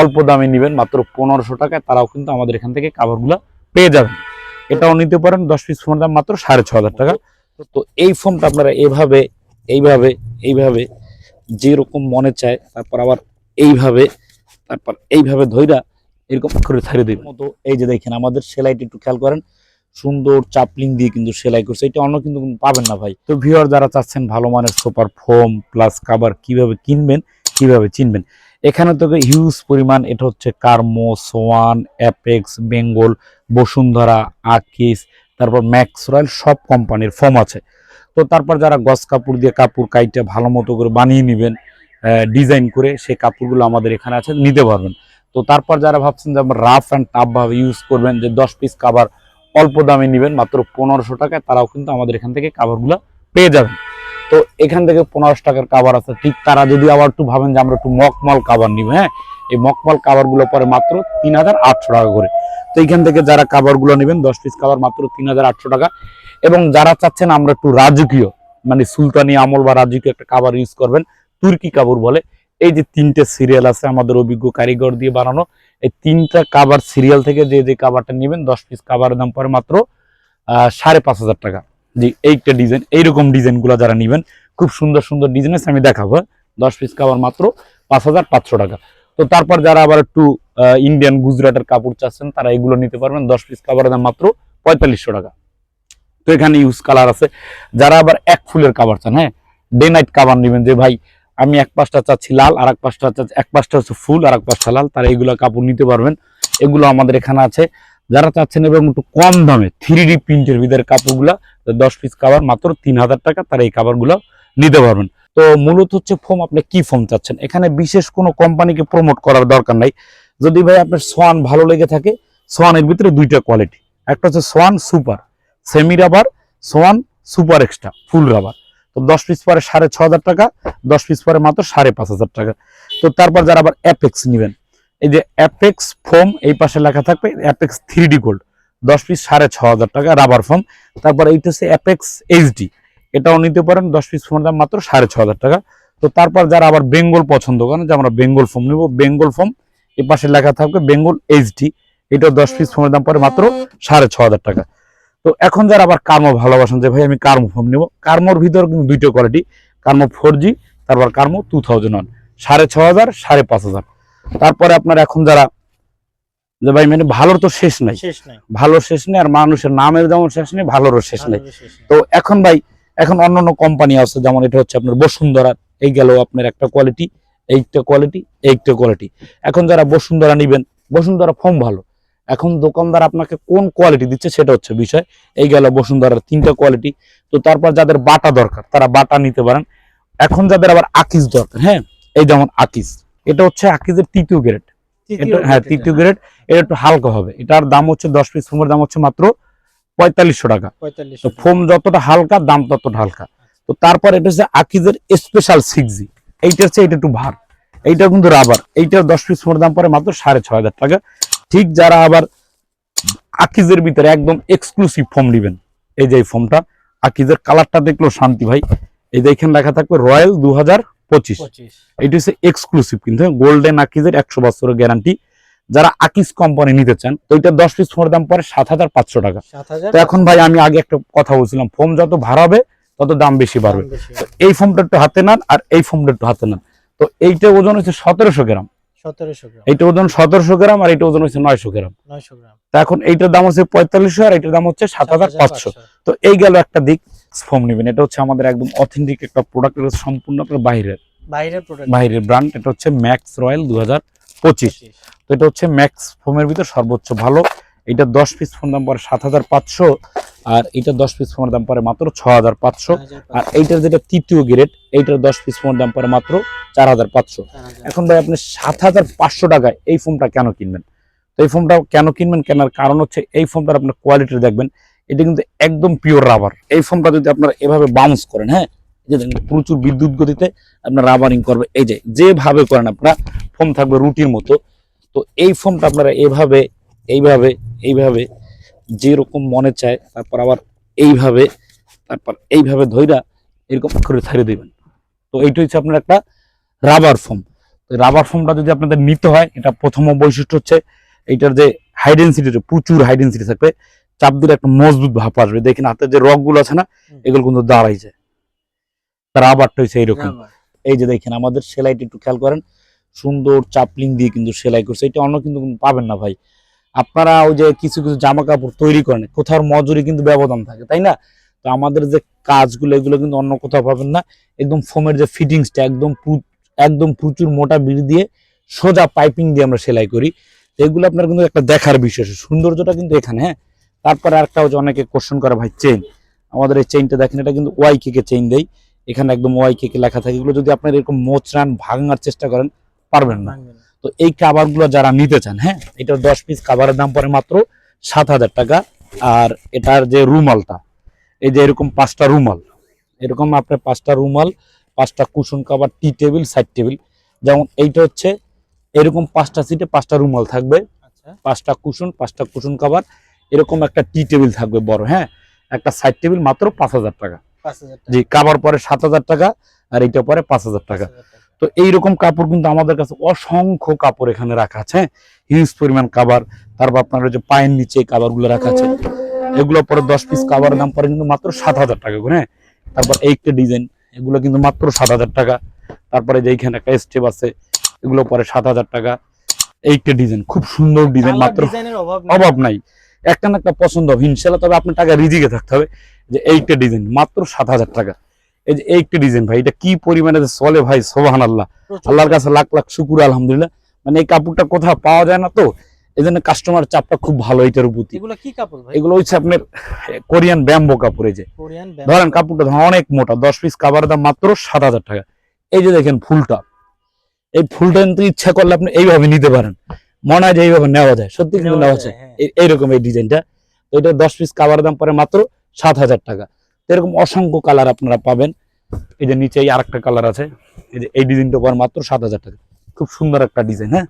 অল্প দামে নেবেন, মাত্র পনেরোশো টাকায় তারাও কিন্তু আমাদের এখান থেকে কাভারগুলো পেয়ে যাবেন। এটাও নিতে পারেন, দশ পিস ফোনের দাম মাত্র সাড়ে ছ হাজার টাকা। তো এই ফোনটা আপনারা এভাবে, এইভাবে এইভাবে যেরকম মনে চায়, তারপর আবার এইভাবে, তারপর এইভাবে ধইরা এরকম করে ছাড়িয়ে দেবেন। মতো এই যে দেখেন, আমাদের সেলাইটি একটু খেয়াল করেন, সুন্দর চাপলিং দিয়ে কিন্তু সেলাই করছে। এটা অন্য কিন্তু পাবেন না ভাই। তো ভিওর যারা চাচ্ছেন ভালো মানের সোপার ফোম প্লাস কাবার কীভাবে কিনবেন, কীভাবে চিনবেন? এখানে তো হিউজ পরিমাণ, এটা হচ্ছে কার্মো, সোয়ান, অ্যাপেক্স, বেঙ্গল, বসুন্ধরা আকিস তারপর ম্যাক্স রয়েল সব কোম্পানির ফর্ম আছে। তো তারপর যারা গস কাপড় দিয়ে কাপড় কাইটে ভালো মতো করে বানিয়ে নেবেন ডিজাইন করে সেই কাপড়গুলো আমাদের এখানে আছে, নিতে পারবেন। তো তারপর যারা ভাবছেন যে রাফ অ্যান্ড টাফভাবে ইউজ করবেন, যে দশ পিস কাভার অল্প দামে নেবেন, মাত্র পনেরোশো টাকায় তারাও কিন্তু আমাদের এখান থেকে কাভারগুলো পেয়ে যাবেন। তো এখান থেকে পনেরোশো টাকার কাবার আছে। ঠিক তারা যদি আবার একটু ভাবেন যে আমরা একটু মকমল কাবার নিব হ্যাঁ? এই মকমল কাভারগুলো পরে মাত্র তিন হাজার আটশো টাকা করে। তো এইখান থেকে যারা কাভারগুলো নেবেন, দশ পিস কাবার মাত্র তিন হাজার আটশো টাকা। এবং যারা চাচ্ছেন আমরা একটু রাজকীয় মানে সুলতানি আমল বা রাজকীয় একটা কাভার ইউজ করবেন, তুর্কি কাপড় বলে। এই যে তিনটে সিরিয়াল আছে আমাদের অভিজ্ঞ কারিগর দিয়ে বানানো, এই তিনটা কাবার সিরিয়াল থেকে যে যে কাবারটা নেবেন, দশ পিস কাভারের দাম পরে মাত্র সাড়ে পাঁচ হাজার টাকা। জি এইটা ডিজাইন এইরকম ডিজাইনগুলো যারা নেবেন, খুব সুন্দর সুন্দর ডিজাইন আছে, আমি দেখাবো? দশ পিস কাভার মাত্র, পাঁচ হাজার পাঁচশো টাকা। তো তারপর যারা আবার একটু ইন্ডিয়ান গুজরাটের কাপড় চাচ্ছেন, তারা এগুলো নিতে পারবেন। দশ পিস কাভারের দাম মাত্র পঁয়তাল্লিশশো টাকা। তো এখানে ইউজ কালার আছে। যারা আবার এক ফুলের কাভার চান হ্যাঁ? ডে নাইট কাভার নেবেন যে, ভাই, আমি এক পাশটা চাচ্ছি লাল, আর এক পাশটা চাচ্ছি, এক পাশটা হচ্ছে ফুল, আর এক পাশটা লাল। তারা এগুলো কাপড় নিতে পারবেন। এগুলো আমাদের এখানে আছে। যারা চাচ্ছেন এবং একটু কম দামে থ্রি ডি প্রিন্টের ভিতরে কাপড়গুলা দশ পিস কাভার মাত্র তিন হাজার টাকা তারা এই কাভারগুলো নিতে পারবেন। তো মূলত হচ্ছে ফোম আপনি কি ফোম চাচ্ছেন? এখানে বিশেষ কোনো কোম্পানিকে প্রমোট করার দরকার নাই। যদি ভাই আপনার সোয়ান ভালো লেগে থাকে, সোয়ানের ভিতরে দুইটা কোয়ালিটি একটা হচ্ছে Swan super semi rubber Swan super extra full rubber তো দশ পিস পরে সাড়ে ছ হাজার টাকা, দশ পিস পরে মাত্র সাড়ে পাঁচ হাজার টাকা। তো তারপর যারা আবার অ্যাপেক্স নেবেন এই যে অ্যাপেক্স ফোম এই পাশে লেখা থাকবে অ্যাপেক্স থ্রি গোল্ড দশ পিস সাড়ে ছ হাজার টাকা রাবার ফোম তারপর এইটা হচ্ছে অ্যাপেক্স এইচডি এটাও নিতে পারেন, দশ পিস ফোমের দাম মাত্র সাড়ে ছ হাজার টাকা। তো তারপর যারা আবার বেঙ্গল পছন্দ করেন, যে আমরা বেঙ্গল ফোম নিব, বেঙ্গল ফোম এই পাশে লেখা থাকবে বেঙ্গল এইচডি এটা দশ পিস ফোমের দাম পরে মাত্র সাড়ে ছ হাজার টাকা। তো এখন যারা আবার কার্মো ভালোবাসেন, যে ভাই আমি কার্মো ফোম নেব, কার্মোর ভিতর কিন্তু দুইটা কোয়ালিটি কার্মো ফোর জি তারপর কার্মো টু থাউজেন্ড ওয়ান সাড়ে ছ হাজার, সাড়ে পাঁচ হাজার। তারপরে আপনার এখন যারা যে ভাই মানে ভালোর তো শেষ নাই। শেষ ভালো শেষ নেই আর মানুষের নামের যেমন শেষ নেই ভালোরও শেষ নেই। ভালোরও শেষ নাই। তো এখন ভাই এখন অন্য অন্য কোম্পানি আছে যেমন এটা হচ্ছে আপনার বসুন্ধরা এই গেল আপনার একটা কোয়ালিটি এইটা কোয়ালিটি এইটা কোয়ালিটি এখন যারা বসুন্ধরা নিবেন বসুন্ধরা ফর্ম ভালো। এখন দোকানদার আপনাকে কোন কোয়ালিটি দিচ্ছে সেটা হচ্ছে বিষয় এই গেল বসুন্ধরার তিনটা কোয়ালিটি তো তারপর যাদের বাটা দরকার তারা বাটা নিতে পারেন। এখন যাদের আবার আকিস দরকার হ্যাঁ এই যেমন আকিস। এটা হচ্ছে আকিসের তৃতীয় গ্রেড হ্যাঁ তৃতীয় গ্রেড এটা একটু হালকা হবে। এটার দাম হচ্ছে দশ পিস ফোমের দাম হচ্ছে মাত্র পঁয়তাল্লিশশো টাকা। তো ফোম যতটা হালকা দাম ততটা হালকা। তো তারপর এটা হচ্ছে আকিজের স্পেশাল সিক্স জি এইটা হচ্ছে এটা একটু ভার। এইটা কিন্তু রাবার এইটার দশ পিস ফোনের দাম পরে মাত্র সাড়ে ছ হাজার টাকা। ঠিক যারা আবার আকিজের ভিতরে একদম এক্সক্লুসিভ ফোম নেবেন এই যে এই ফোমটা আকিজের কালারটা দেখল শান্তি ভাই। এই যে এখানে লেখা থাকবে রয়্যাল দু হাজার পঁচিশ। 25 এটা হচ্ছে এক্সক্লুসিভ কিন্তু গোল্ডেন আকিজের একশো বছরের গ্যারান্টি যারা আকিজ কোম্পানি নিতে চান তো এটা দশ পিস ফোনের দাম পরে সাত হাজার পাঁচশো টাকা। তো এখন ভাই আমি আগে একটা কথা বলছিলাম ফোম যত ভার হবে তত দাম বেশি বাড়বে। তো এই ফোমটা একটু হাতে নেন আর এই ফোমটা একটু হাতে নেন। তো এইটা ওজন হচ্ছে সতেরোশো গ্রাম। এইটা ওজন সতেরোশো গ্রাম আর এইটা ওজন হচ্ছে নয়শো গ্রাম। 900 তো এখন এইটার দাম হচ্ছে পঁয়তাল্লিশশো আর এইটার দাম হচ্ছে সাত হাজার পাঁচশো। তো এই গেল একটা দিক। ফোম নেবেন। এটা হচ্ছে আমাদের একদম অথেন্টিক একটা প্রোডাক্ট এটা সম্পূর্ণ আপনার বাইরের। বাইরের প্রোডাক্ট বাইরের ব্র্যান্ড এটা হচ্ছে ম্যাক্স রয়্যাল দু হাজার পঁচিশ। তো এটা হচ্ছে ম্যাক্স ফোমের ভিতর সর্বোচ্চ ভালো। এটা দশ পিস ফোন দাম পরে সাত হাজার পাঁচশো আর এটা দশ পিস ফোনের দাম পরে মাত্র ছ হাজার পাঁচশো। আর এইটার যেটা তৃতীয় গ্রেড এইটার দশ পিস ফোনের দাম পরে মাত্র চার হাজার পাঁচশো। এখন ভাই আপনি সাত হাজার পাঁচশো টাকায় এই ফোনটা কেন কিনবেন? তো এই ফোনটা কেন কিনবেন? কেনার কারণ হচ্ছে এই ফোনটার আপনার কোয়ালিটি দেখবেন। এটা কিন্তু একদম পিওর রাবার এই ফোনটা যদি আপনারা এভাবে বাউন্স করেন হ্যাঁ? প্রচুর বিদ্যুৎ গতিতে আপনার রাবারিং করবে। এই যে, যেভাবে করেন আপনারা ফোম থাকবে রুটির মতো। তো এই ফোমটা আপনারা এভাবে, এইভাবে এইভাবে, যেরকম মনে চায়, তারপর আবার এইভাবে, তারপর এইভাবে ধইরা এরকম করে ছাড়িয়ে দেবেন। তো এইটা হচ্ছে আপনার একটা রাবার ফোম তো রাবার ফোমটা যদি আপনাদের নিতে হয়, এটা প্রথম বৈশিষ্ট্য হচ্ছে, এইটার যে হাই ডেন্সিটি প্রচুর হাই ডেন্সিটি থাকবে। চাপ দিলে একটা মজবুত ভাব আসবে। দেখেন হাতের যে রকগুলো আছে না এগুলো কিন্তু দাঁড়াইছে। রাবারটা হচ্ছে এইরকম এই যে দেখেন আমাদের সেলাইটা একটু খেয়াল করেন। সুন্দর চাপলিং দিয়ে কিন্তু সেলাই করছে। এটা অন্য কিন্তু পাবেন না ভাই। আপনারা ওই যে কিছু কিছু জামা কাপড় তৈরি করেন কোথাও মজুরি কিন্তু ব্যবধান থাকে তাই না? তো আমাদের যে কাজগুলো এগুলো কিন্তু অন্য কোথাও পাবেন না। একদম ফোমের যে ফিটিংসটা একদম একদম প্রচুর মোটা বিড়ি দিয়ে সোজা পাইপিং দিয়ে আমরা সেলাই করি। এগুলো আপনার কিন্তু একটা দেখার বিষয়। সৌন্দর্যটা কিন্তু এখানে হ্যাঁ? তারপরে আরেকটা হচ্ছে অনেকে কোশ্চেন করে ভাই চেইন আমাদের এই চেইনটা দেখেন এটা কিন্তু ওয়াই কেকে চেইন দেয়। এখানে একদম ওয়াই কেকে লেখা থাকে। এগুলো যদি আপনার এরকম মোচরান ভাঙার চেষ্টা করেন পারবেন না। তো এই কাভারগুলো যারা নিতে চান হ্যাঁ এটার দশ পিস কাভারের দাম পড়ে মাত্র সাত হাজার টাকা। আর এটার যে রুমালটা এই যে এরকম পাঁচটা রুমাল এরকম আপনার পাঁচটা রুমাল পাঁচটা cushion cover tea table side table যেমন এইটা হচ্ছে এরকম পাঁচটা সিটে পাঁচটা রুমাল থাকবে। আচ্ছা। পাঁচটা কুশন পাঁচটা কুশন কাভার এরকম একটা টি টেবিল থাকবে বড় হ্যাঁ? একটা সাইড টেবিল মাত্র পাঁচ হাজার টাকা। জি কাভার পরে সাত হাজার টাকা আর এইটা পরে পাঁচ হাজার টাকা। তো এইরকম কাপড় কিন্তু আমাদের কাছে অসংখ্য কাপড় এখানে রাখা আছে হিউজ পরিমাণ কাবার তারপর আপনার যে পায়ের নিচে কাবারগুলো রাখা আছে। এগুলো পরে দশ পিস কাবারের দাম পরে কিন্তু মাত্র সাত হাজার টাকা করে হ্যাঁ? তারপর এইটা ডিজাইন এগুলো কিন্তু মাত্র সাত হাজার টাকা। তারপরে যে এইখানে একটা স্টেপ আছে এগুলো পরে সাত হাজার টাকা। এইটা ডিজাইন খুব সুন্দর ডিজাইন মাত্র অভাব নেই। একটা না একটা পছন্দ হবে। ইনশাল্লাহ তবে আপনার টাকা রিজিকে থাকতে হবে। যে এইটা ডিজাইন মাত্র সাত হাজার টাকা। এই যে এইটা ডিজাইন ভাই এটা কি পরিমাণে চলে ভাই সোবাহান আল্লাহ আল্লাহর কাছে লাখ লাখ শুকুর আলহামদুলিল্লাহ। মানে এই কাপড়টা কোথাও পাওয়া যায় না তো এই জন্য কাস্টমার চাপটা খুব ভালো এটার প্রতি। এগুলো কি কাপড় এগুলো হচ্ছে আপনার কোরিয়ান ব্যাম্বো কাপড় এই যে। ধরেন কাপড়টা ধরেন অনেক মোটা দশ পিস কাপড়ের দাম মাত্র সাত হাজার টাকা। এই যে দেখেন ফুলটা। এই ফুলটা কিন্তু ইচ্ছা করলে আপনি এইভাবে নিতে পারেন। মনে হয় যে এইভাবে নেওয়া যায়। সত্যি কিন্তু নেওয়া যায় হ্যাঁ। এই- এইরকম এই ডিজাইনটা তো এটা দশ পিস কাভার দাম পরে মাত্র সাত হাজার টাকা। এরকম অসংখ্য কালার আপনারা পাবেন। এই যে নিচে আর একটা কালার আছে। এই যে এই ডিজাইনটা পরে মাত্র সাত হাজার টাকা। খুব সুন্দর একটা ডিজাইন হ্যাঁ?